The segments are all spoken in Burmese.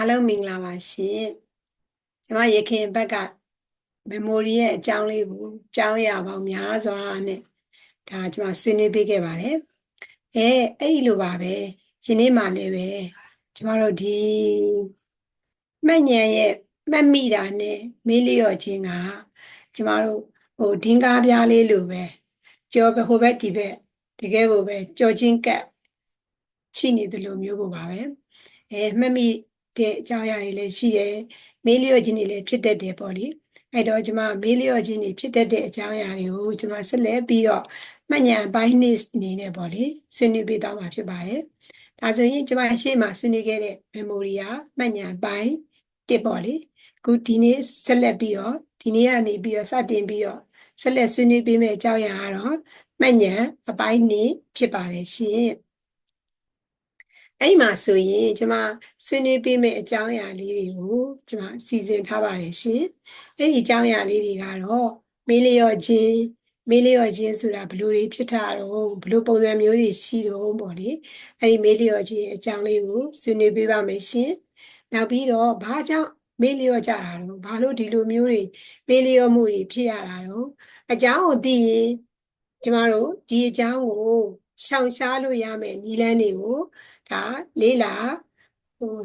အားလုံးမင်္ဂလာပါရှင်ကျွန်မရခင်ဘက်က memory ရဲ့အကြောင်းလေးကိုအကြောင်းအရာပေါင်းများစွာနဲ့ဒါကျွန်မဆွေးနွေးပေးခဲ့ပါတယ်အဲအဲ့ဒီလိုပါပဲယနေ့မှလည်းပဲကျွန်တော်တို့ဒီမှတ်ဉာဏ်ရဲ့မှတ်မိတာနဲ့မေးလျော့ခြင်းကကျွန်တော်တို့ဟိုဒင်းကားပြားလေးလိုပဲကြောပဲဟိုဘက်ဒီဘက်တကယ်ကိုပဲကြောချင်းကပ်ရှိနေတယ်လို့မျိုးကိုပါပဲအဲမှတ်မိ တဲ့အကြောင်းအရာတွေလည်းရှိတယ်မေးလျော့ခြင်းတွေလည်းဖြစ်တတ်တယ်ပေါ့လေအဲ့တော့ကျွန်မမေးလျော့ခြင်းတွေဖြစ်တတ်တဲ့အကြောင်းအရာတွေကိုကျွန်မဆက်လက်ပြီးတော့မှတ်ဉာဏ်ပိုင်းနည်းအနေနဲ့ပေါ့လေဆွေးနွေးပေးသွားမှာဖြစ်ပါတယ်ဒါဆိုရင်ကျွန်မရှေ့မှာဆွေးနွေးခဲ့တဲ့ memory ကမှတ်ဉာဏ်ပိုင်းတစ်ပေါ့လေအခုဒီနေ့ဆက်လက်ပြီးတော့ဒီနေ့ကနေပြီးတော့စတင်ပြီးတော့ဆက်လက်ဆွေးနွေးပေးမယ့်အကြောင်းအရာကတော့မှတ်ဉာဏ်အပိုင်းနည်းဖြစ်ပါတယ်ရှင် အဲ့ဒီမှာဆိုရင် ကျွန်မဆွေးနွေးပေးမယ့်အကြောင်းအရာလေးတွေကိုကျွန်မစီစဉ်ထားပါတယ်ရှင်အဲ့ဒီအကြောင်းအရာလေးတွေကတော့မေးလျော့ခြင်းမေးလျော့ခြင်းဆိုတာဘယ်လိုတွေဖြစ်တာတော့ဘယ်လိုပုံစံမျိုးတွေရှိတော့ပေါ့လေအဲ့ဒီမေးလျော့ခြင်းအကြောင်းလေးကိုဆွေးနွေးပေးပါမယ်ရှင်နောက်ပြီးတော့ဘာကြောင့်မေးလျော့ကြတာတော့ဘာလို့ဒီလိုမျိုးတွေမေးလျော့မှုတွေဖြစ်ရတာတော့အကြောင်းကိုသိရင်ကျမတို့ဒီအကြောင်းကိုရှောင်ရှားလို့ရမယ်နည်းလမ်းတွေကို ဒါလေးလာဟို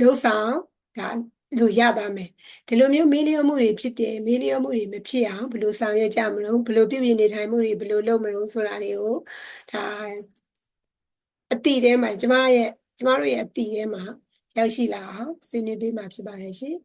လှုပ်ဆောင်ဒါလို့ရသားမယ်ဒီလိုမျိုးမေးလျော့မှုတွေဖြစ်တယ်မေးလျော့မှုတွေမဖြစ်အောင်ဘယ်လိုဆောင်ရွက်ကြမလို့ဘယ်လိုပြုပြင်နေထိုင်မှုတွေဘယ်လိုလုပ်မလို့ဆိုတာတွေကိုဒါအတိထဲမှာကျမရဲ့ကျမတို့ရဲ့အတိထဲမှာရောက်ရှိလာအောင်ဆွေးနွေးပေးမှာဖြစ်ပါတယ်ရှင်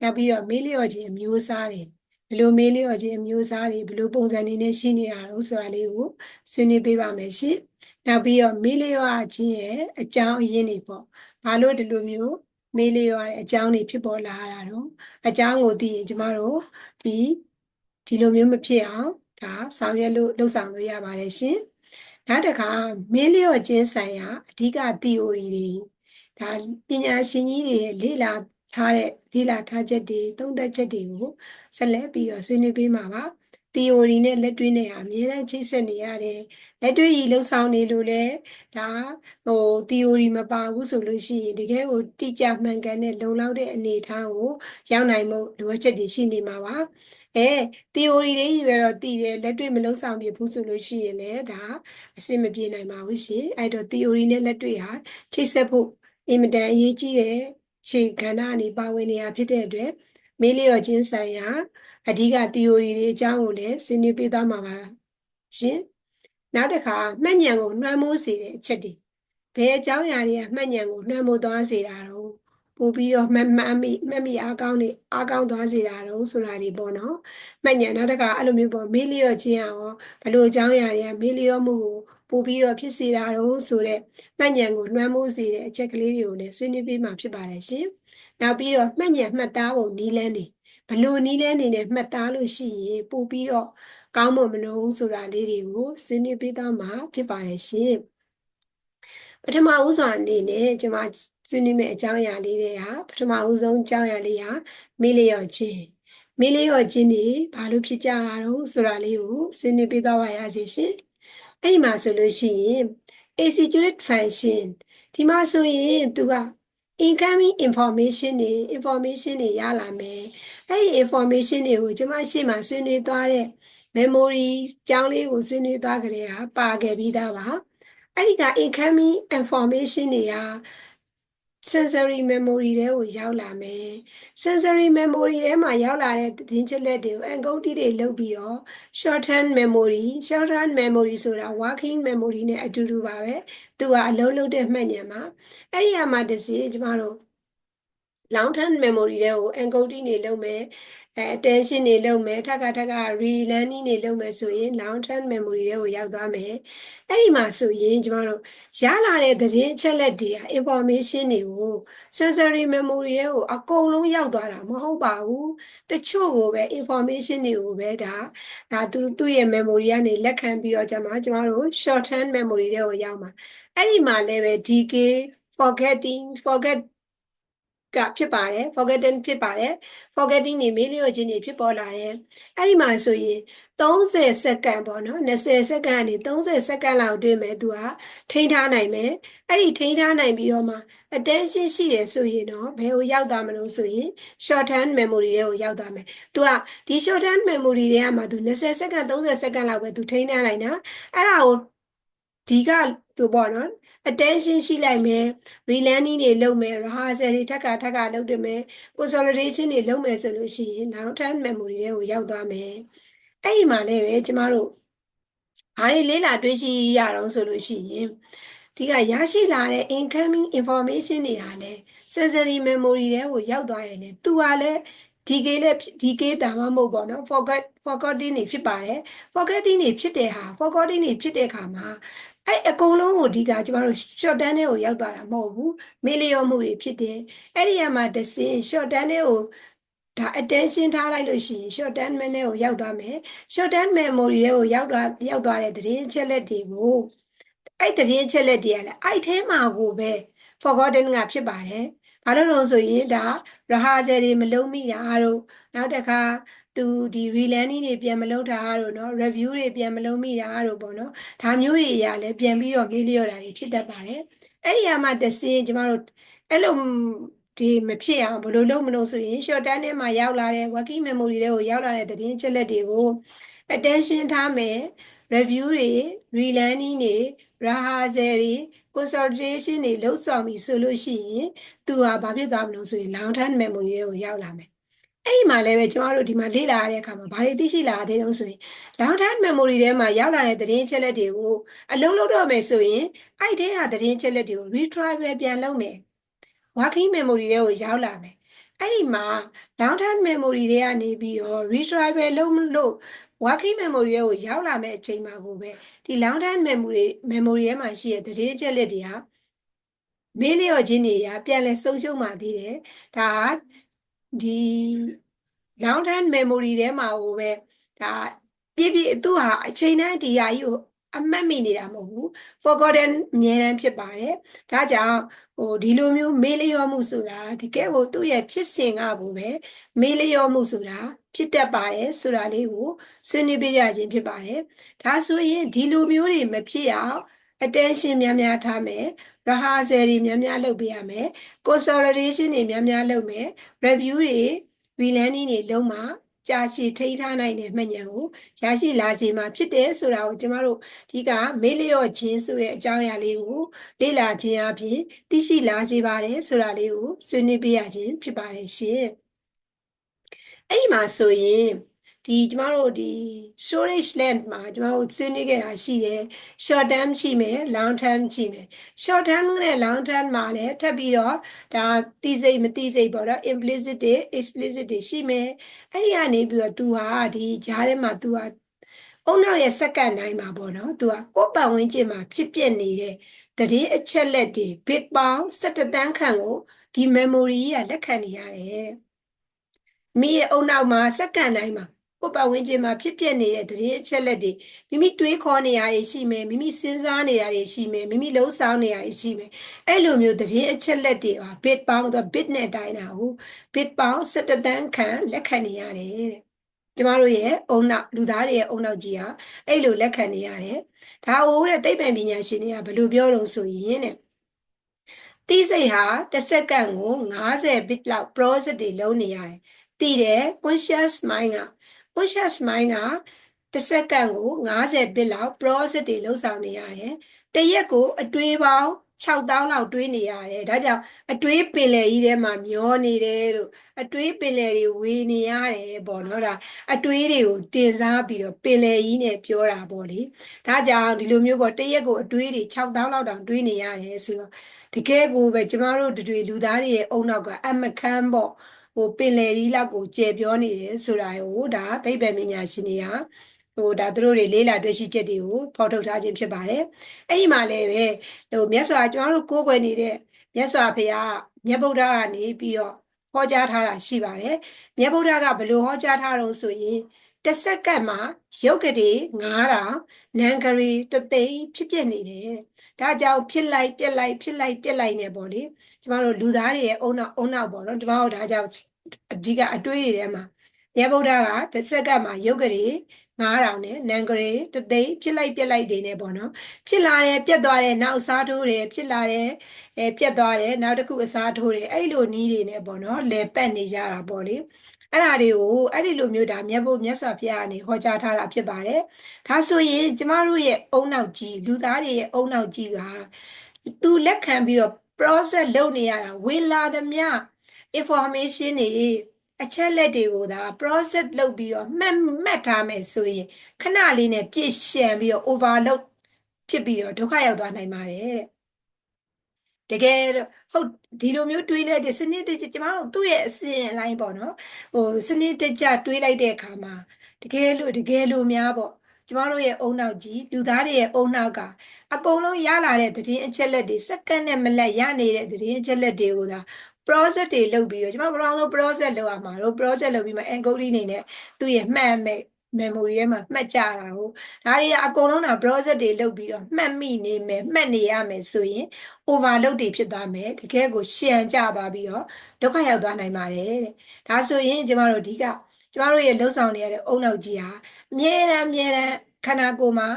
နောက်ပြီးတော့မေးလျော့ခြင်းအမျိုးအစားတွေဘယ်လိုမေးလျော့ခြင်းအမျိုးအစားတွေဘယ်လိုပုံစံတွေနဲ့ရှိနေတာလို့ဆိုတာလေးကိုဆွေးနွေးပေးပါမယ်ရှင် နောက်ပြီးတော့မေးလျော့ခြင်းရဲ့အကြောင်းအရင်းတွေပေါ့ဘာလို့ဒီလိုမျိုးမေးလျော့တဲ့အကြောင်းတွေဖြစ်ပေါ်လာတာတော့အကြောင်းကိုသိရင်ကျမတို့ဒီဒီလိုမျိုးမဖြစ်အောင်ဒါဆောင်ရွက်လို့လှုပ်ဆောင်လို့ရပါတယ်ရှင်နောက်တစ်ခါမေးလျော့ခြင်းဆိုင်ရာအဓိက theory တွေဒါပညာရှင်ကြီးတွေလေ့လာထားတဲ့လေ့လာထားချက်တွေသုံးသပ်ချက်တွေကိုဆက်လက်ပြီးတော့ဆွေးနွေးပေးမှာပါ theory နဲ့လက်တွေ့နဲ့အမြဲတမ်းချိတ်ဆက်နေရတယ်လက်တွေ့ကြီးလှုပ်ဆောင်နေလို့လဲဒါဟို theory မပါဘူးဆိုလို့ရှိရင်တကယ်ကိုတိကျမှန်ကန်တဲ့လုံလောက်တဲ့အနေအထားကိုရောက်နိုင်မှုလိုအပ်ချက်တွေရှိနေမှာပါအဲ theory တွေကြီးပဲတော့တည်တယ်လက်တွေ့မလုံးဆောင်ပြဘူးဆိုလို့ရှိရင်လည်းဒါအဆင်မပြေနိုင်ပါဘူးရှင်အဲ့တော့ theory နဲ့လက်တွေ့ဟာချိတ်ဆက်ဖို့အင်မတန်အရေးကြီးတဲ့ခြေကဏ္ဍအနေပါဝင်နေရဖြစ်တဲ့အတွက်မေးလျော့ခြင်းဆိုင်ရာ အဓိက theory တွေအကြောင်းကိုလည်းဆွေးနွေးပေးသွားမှာပါရှင်နောက်တစ်ခါမှတ်ဉာဏ်ကိုနှွှမ်းမိုးစေတဲ့အချက်တွေဘယ်အကြောင်းအရာတွေကမှတ်ဉာဏ်ကိုနှွှမ်းမိုးသွားစေတာတော့ပို့ပြီးတော့မှတ်မှတ်မိမှတ်မိအားကောင်းနေအားကောင်းသွားစေတာတော့ဆိုတာတွေပေါ့နော်မှတ်ဉာဏ်နောက်တစ်ခါအဲ့လိုမျိုးပေါ့မေးလျော့ခြင်းရောဘယ်လိုအကြောင်းအရာတွေကမေးလျော့မှုကိုပို့ပြီးတော့ဖြစ်စေတာတော့ဆိုတဲ့မှတ်ဉာဏ်ကိုနှွှမ်းမိုးစေတဲ့အချက်ကလေးတွေကိုလည်းဆွေးနွေးပေးမှာဖြစ်ပါတယ်ရှင်နောက်ပြီးတော့မှတ်ဉာဏ်မှတ်သားပုံနည်းလမ်းတွေ ဘလို့နည်းလမ်းနေနဲ့မှတ်သားလို့ရှိရင်ပို့ပြီးတော့ကောင်းမွန်မလို့ဆိုတာလေးတွေကိုဆွေးနွေးပေးသားမှာဖြစ်ပါတယ်ရှင်ပထမဦးစွာအနေနဲ့ကျွန်မဆွေးနွေးမယ့်အကြောင်းအရာလေးတွေဟာပထမဦးဆုံးအကြောင်းအရာလေးဟာမေးလျော့ခြင်းမေးလျော့ခြင်းတွေဘာလို့ဖြစ်ကြတာတော့ဆိုတာလေးကိုဆွေးနွေးပေးသွားပါရစေရှင်အဲ့ဒီမှာဆိုလို့ရှိရင် execute function ဒီမှာဆိုရင်သူက incoming information တွေ information တွေရလာမယ်အဲ့ဒီ information တွေကိုကျွန်မရှေ့မှာဆွေးနွေးသွားတဲ့ memory ကြောင်းလေးကိုဆွေးနွေးသွားကြတဲ့ဟာပါခဲ့ပြီးသားပါအဲ့ဒီက incoming information တွေက sensory memory ထဲကိုရောက်လာမယ် sensory memory ထဲမှာရောက်လာတဲ့သတင်းချက်လက်တွေကို encode တွေလုပ်ပြီးတော့ short term memory short term memory ဆိုတာ working memory နဲ့အတူတူပါပဲသူကအလုံးလုံးတဲ့မှတ်ဉာဏ်မှာအဲ့ဒီအမှာတစ်စီကျမတို့ long term memory တွေကို encode တွေလုပ်မယ် အဲ attention တွေလုပ်မယ်ထပ်ကထပ်က relearning တွေလုပ်မယ်ဆိုရင် long term memory တွေကိုရောက်သွားမယ်အဲ့ဒီမှာဆိုရင်ကျမတို့ရလာတဲ့သတင်းအချက်လက်တွေက information တွေကို sensory memory တွေကိုအကုန်လုံးရောက်သွားတာမဟုတ်ပါဘူးတချို့ကိုပဲ information တွေကိုပဲဒါဒါသူသူ့ရဲ့ memory ကနေလက်ခံပြီးတော့ကျမကျမတို့ short term memory တွေကိုရောက်မှာအဲ့ဒီမှာလည်းပဲ decay forgetting forget ကဖြစ်ပါတယ် forgetting ဖြစ်ပါတယ် forgetting နေမေးလျော့ခြင်းတွေဖြစ်ပေါ်လာတယ်အဲ့ဒီမှာဆိုရင်30စက္ကန့်ပေါ့နော်20စက္ကန့်ကနေ30စက္ကန့်လောက်အတွင်းမဲ့သူကထိန်းထားနိုင်မယ်အဲ့ဒီထိန်းထားနိုင်ပြီးတော့မှ attention ရှိရဆိုရင်တော့ဘယ်ကိုရောက်သွားမလို့ဆိုရင် short term memory တွေကိုရောက်သွားမယ်သူကဒီ short term memory တွေကမှသူ20စက္ကန့်30စက္ကန့်လောက်ပဲသူထိန်းထားနိုင်တာအဲ့ဒါကို ဒီကသူပေါ့နော် attention ရှိလိုက်မယ် relearning တွေလုပ်မယ် rehearsal တွေထပ်ခါထပ်ခါလုပ်တယ်မယ် consolidation တွေလုပ်မယ်ဆိုလို့ရှိရင် long term memory တွေကိုရောက်သွားမယ်အဲ့ဒီမှာလည်းပဲကျမတို့ဘာတွေလေးလာတွေ့ရှိရအောင်ဆိုလို့ရှိရင်ဒီကရရှိလာတဲ့ incoming information တွေဟာလည်း sensory memory တွေကိုရောက်သွားရင်လည်းသူကလည်း DK နဲ့ DK တာမှမဟုတ်ပေါ့နော် forget forgetting တွေဖြစ်ပါတယ် forgetting တွေဖြစ်တဲ့ဟာ forgetting တွေဖြစ်တဲ့အခါမှာ အဲ့အကုန်လုံးကိုဒီကကျမတို့ short term တွေကိုရောက်သွားတာမဟုတ်ဘူးမေးလျော့မှုတွေဖြစ်တယ်အဲ့ဒီကမှတစ်စင် short term တွေကိုဒါ attention ထားလိုက်လို့ရှိရင် short term memory ကိုရောက်သွားမယ် short term memory တွေကိုရောက်သွားရောက်သွားတဲ့သတင်းချက်လက်တွေကိုအဲ့သတင်းချက်လက်တွေကလည်းအဲ့ထဲမှာကိုပဲ forgotten ကဖြစ်ပါတယ်ဘာလို့လဲဆိုရင်ဒါ rehearsal တွေမလုပ်မိတာတို့နောက်တစ်ခါ သူဒီ relearning တွေပြန်မလုပ်တာတို့နော် review တွေပြန်မလုပ်မိတာတို့ပေါ့နော်ဒါမျိုးတွေအရာလည်းပြန်ပြီးတော့မေးလျော့တာတွေဖြစ်တတ်ပါတယ်အဲ့ဒီအမှတစင်းကျမတို့အဲ့လိုဒီမဖြစ်အောင်ဘယ်လိုလုပ်မလို့ဆိုရင် short term ထဲမှာရောက်လာတဲ့ working memory တွေကိုရောက်လာတဲ့သတင်းချက်လက်တွေကို attention ထားမယ် review တွေ relearning တွေ rehearsal တွေ consolidation တွေလုပ်ဆောင်ပြီးဆိုလို့ရှိရင်သူဟာဘာဖြစ်သွားမလို့ဆိုရင် long term memory တွေကိုရောက်လာမယ် အဲ့ဒီမှာလည်းပဲကျမတို့ဒီမှာလေ့လာရတဲ့အခါမှာဘာတွေသိရှိလာသေးတုံးဆိုရင် long term memory ထဲမှာရောက်လာတဲ့သတင်းချက်လက်တွေကိုအလုံးလုံးတော့မယ်ဆိုရင်အဲ့ဒီဟာသတင်းချက်လက်တွေကို retrieval ပြန်လုပ်မယ် working memory တွေကိုရောက်လာမယ်အဲ့ဒီမှာ long term memory တွေကနေပြီးတော့ retrieval လုပ်လို့ working memory တွေကိုရောက်လာမယ့်အချိန်မှာကိုပဲဒီ long term memory memory ထဲမှာရှိတဲ့သတင်းချက်လက်တွေကမေးလျော့ခြင်းတွေကပြန်လဲဆုံးရှုံးပါသေးတယ်ဒါ ဒီ long term memory ထဲမှာဟိုပဲဒါပြည့်ပြည့်သူဟာအချိန်တိုင်းဒီဟာကြီးကိုအမှတ်မိနေတာမဟုတ်ဘူး forgotten အမြဲတမ်းဖြစ်ပါတယ်ဒါကြောင့်ဟိုဒီလိုမျိုးမေးလျော့မှုဆိုတာဒီကဲဟိုသူ့ရဲ့ဖြစ်စဉ်ကကိုပဲမေးလျော့မှုဆိုတာဖြစ်တတ်ပါတယ်ဆိုတာလေးကိုဆွေးနွေးပြကြခြင်းဖြစ်ပါတယ်ဒါဆိုရင်ဒီလိုမျိုးတွေမဖြစ်အောင် attention များများထားမယ် rehearsal တွေများများလုပ်ပေးရမယ် consolidation တွေများများလုပ်မယ် review တွေ relearning တွေလုံးမှာကြာရှည်ထိန်းထားနိုင်တဲ့မှတ်ဉာဏ်ကိုရရှိလာစေမှာဖြစ်တယ်ဆိုတာကိုကျမတို့ဒီကမေးလျော့ခြင်းဆိုတဲ့အကြောင်းအရာလေးကိုလေ့လာခြင်းအပြင်သိရှိလာစေပါတယ်ဆိုတာလေးကိုဆွေးနွေးပြရခြင်းဖြစ်ပါတယ်ရှင်အဲ့ဒီမှာဆိုရင် ဒီကျမတို့ဒီ storage length မှာကျမတို့ဆွေးနွေးခဲ့တာရှိတယ် short term ရှိမယ် long term ရှိမယ် short term နဲ့ long term မှာလည်းထပ်ပြီးတော့ဒါတိစိတ်မတိစိတ်ပေါ့နော် implicit တွေ explicit တွေရှိမယ်အဲ့ဒီကနေပြီးတော့ तू ဟာဒီကြားထဲမှာ तू ဟာအုံနောက်ရဲ့စက္ကန့်တိုင်းမှာပေါ့နော် तू ဟာကိုယ်ပတ်ဝန်းကျင်မှာဖြစ်ပျက်နေတဲ့တတိအချက်လက်တွေ bit ပေါင်း17တန်းခန့်ကိုဒီ memory ကလက်ခံနေရတယ်မိရဲ့အုံနောက်မှာစက္ကန့်တိုင်းမှာ ကိုယ်ပတ်ဝန်းကျင်မှာဖြစ်ပျက်နေတဲ့သတင်းအချက်လက်တွေမိမိတွေးခေါ်နေရတွေရှိမယ်မိမိစဉ်းစားနေရတွေရှိမယ်မိမိလှုပ်ဆောင်နေရတွေရှိမယ်အဲ့လိုမျိုးသတင်းအချက်လက်တွေဟာ bit ပေါင်းတော့ bit နဲ့တိုင်းတာဟုတ် bit ပေါင်း17တန်းခန့်လက်ခံနေရတယ်တဲ့ကျမတို့ရဲ့အုံနောက်လူသားတွေရဲ့အုံနောက်ကြီးဟာအဲ့လိုလက်ခံနေရတယ်ဒါဟိုတဲ့သိပ္ပံပညာရှင်တွေကဘယ်လိုပြောလို့ဆိုရင်တဲ့တိစိတ်ဟာတစ်စက္ကန့်ကို90 bit လောက် process တွေလုံးနေရတယ်တည်တယ် conscious mind က conscious mind ကတစ်စက္ကန့်ကို90 bit လောက် process တွေလှုပ်ဆောင်နေရတယ်။တရက်ကိုအတွေးပေါင်း6000လောက်တွေးနေရတယ်။ဒါကြောင့်အတွေးပင်လယ်ကြီးထဲမှာမျောနေတယ်လို့အတွေးပင်လယ်တွေဝေနေရတယ်ပေါ့နော်ဒါအတွေးတွေကိုတင်စားပြီးတော့ပင်လယ်ကြီးနဲ့ပြောတာပေါ့လေ။ဒါကြောင့်ဒီလိုမျိုးပေါ့တရက်ကိုအတွေးတွေ6000လောက်တောင်တွေးနေရတယ်ဆိုတော့တကယ်ကိုပဲကျမတို့တွေလူသားတွေရဲ့အုံနောက်က အမခန်းပေါ့။ ဟိုပင်လယ်ကြီးလောက်ကိုကျယ်ပြောနေတယ်ဆိုတာကိုဒါသိပ္ပံပညာရှင်တွေကဟိုဒါသူတို့တွေလေးလာတွေ့ရှိချက်တွေကိုဖော်ထုတ်ထားခြင်းဖြစ်ပါတယ်အဲ့ဒီမှာလည်းပဲဟိုမြတ်စွာကျွန်တော်တို့ကိုးကွယ်နေတဲ့မြတ်စွာဘုရားမြတ်ဗုဒ္ဓကနေပြီးတော့ဟောကြားထားတာရှိပါတယ်မြတ်ဗုဒ္ဓကဘယ်လိုဟောကြားထားတော့ဆိုရင် တစ်စက္ကန့်မှာရုပ်ကလေး9000နံကလေးတသိန်းဖြစ်ပြနေတယ်ဒါကြောင့်ဖြစ်လိုက်ပြက်လိုက်ဖြစ်လိုက်ပြက်လိုက်နေပေါ့လေကျမတို့လူသားတွေရဲ့အုံနောက်အုံနောက်ပေါ့နော်ကျမတို့ဒါကြောင့်အဓိကအတွေးတွေထဲမှာမြတ်ဗုဒ္ဓကတစ်စက္ကန့်မှာရုပ်ကလေး9000နဲ့နံကလေးတသိန်းဖြစ်လိုက်ပြက်လိုက်တွေနေပေါ့နော်ဖြစ်လာတယ်ပြက်သွားတယ်နောက်အစားထိုးတယ်ဖြစ်လာတယ်အဲပြက်သွားတယ်နောက်တစ်ခုအစားထိုးတယ်အဲ့လိုနီးတွေနဲ့ပေါ့နော်လဲပက်နေကြတာပေါ့လေ အဲ့ဒါတွေကိုအဲ့ဒီလိုမျိုးဒါမြတ်ဘုမြတ်စွာဘုရားကနေဟောကြားထားတာဖြစ်ပါတယ်ဒါဆိုရင်ကျမတို့ရဲ့အုံနောက်ကြီးလူသားတွေရဲ့အုံနောက်ကြီးကသူလက်ခံပြီးတော့ process လုပ်နေရတာဝေလာသမျှ information တွေအချက်လက်တွေကိုဒါ process လုပ်ပြီးတော့မှတ်မှတ်ထားမယ်ဆိုရင်ခဏလေးနဲ့ပြည့်ရှံပြီးတော့ overload ဖြစ်ပြီးတော့ဒုက္ခရောက်သွားနိုင်ပါတယ် တဲ့တကယ်ဟုတ်ဒီလိုမျိုးတွေးလိုက်တဲ့စနစ်တကျကျမတို့သူ့ရဲ့အစဉ်အလိုက်ပေါ့နော်ဟိုစနစ်တကျတွေးလိုက်တဲ့အခါမှာတကယ်လို့တကယ်လို့များပေါ့ကျမတို့ရဲ့အုံနောက်ကြီးလူသားတွေရဲ့အုံနောက်ကအကုန်လုံးရလာတဲ့သတင်းအချက်လက်တွေစက္ကန့်နဲ့မလက်ရနေတဲ့သတင်းအချက်လက်တွေကိုဒါ process တွေလုပ်ပြီးတော့ကျွန်မဘယ်တော့ process လုပ်ရမှာတော့ process လုပ်ပြီးမှ encode နေနဲ့သူ့ရဲ့မှတ်မဲ့ memory ထဲမှာမှတ်ကြတာဟုတ်ဒါတွေကအကုန်လုံးတာ process တွေလုပ်ပြီးတော့မှတ်မိနေမယ်မှတ်နေရမယ်ဆိုရင် overload တွေဖြစ်သွားမယ်တကယ်ကိုရှံကြသွားပြီးတော့ဒုက္ခရောက်သွားနိုင်ပါတယ်တဲ့ဒါဆိုရင်ကျမတို့အဓိကကျမတို့ရဲ့လှုပ်ဆောင်နေရတဲ့အုံနောက်ကြီးဟာအမြဲတမ်းအမြဲတမ်းခန္ဓာကိုယ်မှာ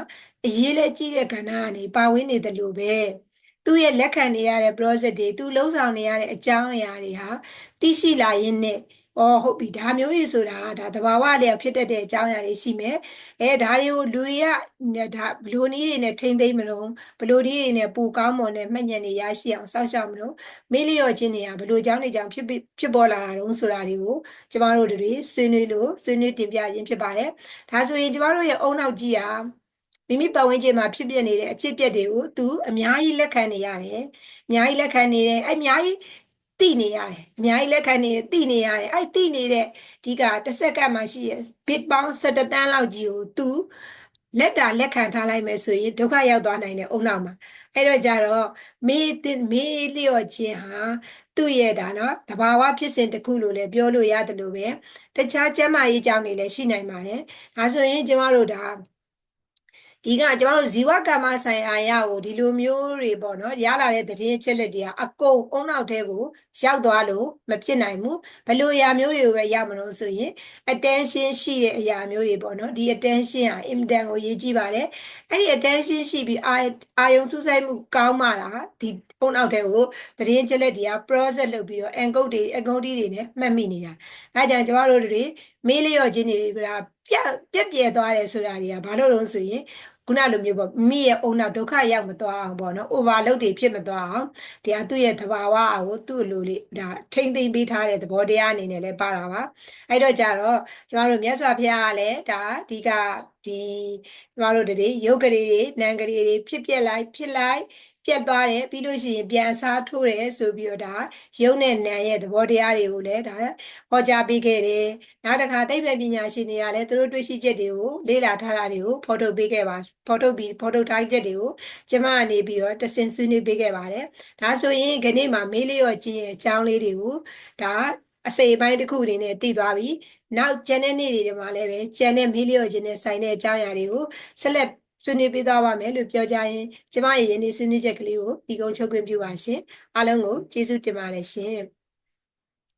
အရေးလဲကြီးတဲ့ခန္ဓာကနေပါဝင်နေတယ်လို့ပဲသူ့ရဲ့လက်ခံနေရတဲ့ process တွေသူလှုပ်ဆောင်နေရတဲ့အကြောင်းအရာတွေဟာသိရှိလာရင်းနဲ့ အော်ဟုတ်ပြီဒါမျိုးတွေဆိုတာဒါသဘာဝလေးဖြစ်တတ်တဲ့အကြောင်းအရာတွေရှိမယ်အဲဒါတွေကိုလူတွေကဒါဘလို့နည်းတွေနဲ့ထိမ့်သိမ့်မလို့ဘလို့နည်းတွေနဲ့ပူကောင်းမွန်တဲ့မှတ်ဉာဏ်တွေရရှိအောင်စောင့်ရှောက်မလို့မေးလျော့ခြင်းတွေကဘလို့အကြောင်းတွေကြောင့်ဖြစ်ဖြစ်ပေါ်လာတာတုံးဆိုတာတွေကိုကျမတို့တွေဆွေးနွေးလို့ဆွေးနွေးတင်ပြခြင်းဖြစ်ပါတယ်ဒါဆိုရင်ကျမတို့ရဲ့အုံနောက်ကြီးဟာမိမိပတ်ဝန်းကျင်မှာဖြစ်ပျက်နေတဲ့အဖြစ်အပျက်တွေကိုသူအများကြီးလက်ခံနေရတယ်အများကြီးလက်ခံနေတယ်အဲအများကြီး သိနေရတယ်အများကြီးလက်ခံနေသိနေရတယ်အဲ့သိနေတဲ့ဒီကတစ်စက္ကန့်မှရှိရ bit ပေါင်း17တန်းလောက်ကြီးကို तू လက်တာလက်ခံထားလိုက်မယ်ဆိုရင်ဒုက္ခရောက်သွားနိုင်တယ်အုံနောက်မှာအဲ့တော့ကြတော့မေးမေးလျော့ခြင်းဟာသူ့ရဲ့ဒါနော်တဘာဝဖြစ်စဉ်တစ်ခုလို့လည်းပြောလို့ရတယ်လို့ပဲတခြားကျမ်းမာရေးကြောင့်နေလည်းရှိနိုင်ပါတယ်ဒါဆိုရင်ကျမတို့ဒါ ဒီကကျွန်တော်တို့ဇီဝကမ္မဆိုင်အာရကိုဒီလိုမျိုးတွေပေါ့နော်ရလာတဲ့သတင်းအချက်လက်တွေကအကုန်အုံနောက်ထဲကိုရောက်သွားလို့မဖြစ်နိုင်ဘူးဘလို့အရာမျိုးတွေကိုပဲရမလို့ဆိုရင် attention ရှိတဲ့အရာမျိုးတွေပေါ့နော်ဒီ attention ဟာ immediate ကိုရေးကြည့်ပါတယ်အဲ့ဒီ attention ရှိပြီးအာအာယုံစူးစိုက်မှုကောင်းမှလားဒီအုံနောက်ထဲကိုသတင်းချက်လက်တွေက process လုပ်ပြီးတော့ encode တွေ encode တွေနဲ့မှတ်မိနေတာအဲဒါကြောင့်ကျွန်တော်တို့တွေမေးလျော့ခြင်းတွေ ကပြပြက်ပြဲသွားတယ်ဆိုတာတွေကဘာလို့လဲဆိုရင်ခုနလိုမျိုးပေါ့မိရဲ့အုံနောက်ဒုက္ခရောက်မသွားအောင်ပေါ့နော် overload တွေဖြစ်မသွားအောင်တရားသူ့ရဲ့သဘာဝအကိုသူ့လိုလေးဒါထိမ့်သိမ့်ပေးထားတဲ့သဘောတရားအနေနဲ့လည်းပါတာပါအဲ့တော့ကြတော့ကျမတို့မြတ်စွာဘုရားကလည်းဒါဒီကဒီကျမတို့တွေရုပ်ကလေးတွေနံကလေးတွေဖြစ်ပြက်လိုက်ဖြစ်လိုက် ပြတ်သွားတယ်ပြီးလို့ရှိရင်ပြန်အစားထိုးတယ်ဆိုပြီးတော့ဒါရုပ်နဲ့နာမ်ရဲ့သဘောတရားတွေကိုလည်းဒါဟောကြားပေးခဲ့တယ်နောက်တစ်ခါသိပ္ပံပညာရှင်တွေကလည်းသူတို့တွေ့ရှိချက်တွေကိုလေ့လာထားတာတွေကိုဖော်ထုတ်ပေးခဲ့ပါဖော်ထုတ်ပြီးဖော်ထုတ်ထားချက်တွေကိုကျမကနေပြီးတော့တစင်ဆွေးနွေးပေးခဲ့ပါတယ်ဒါဆိုရင်ခဏမှာမေးလျော့ခြင်းရဲ့အကြောင်းလေးတွေကိုဒါအစိပ်ပိုင်းတစ်ခုအနေနဲ့တည်သွားပြီနောက်ကျန်တဲ့နေ့တွေမှာလည်းပဲကျန်တဲ့မေးလျော့ခြင်းနဲ့ဆိုင်တဲ့အကြောင်းအရာတွေကိုဆက်လက် ဆွေးနွေးပေးသွားပါမယ်လို့ပြောကြရင်ကျမရဲ့ယနေ့ဆွေးနွေးချက်ကလေးကိုဒီကုန်းချုပ်ခွင့်ပြုပါရှင်အားလုံးကိုကျေးဇူးတင်ပါတယ်ရှင်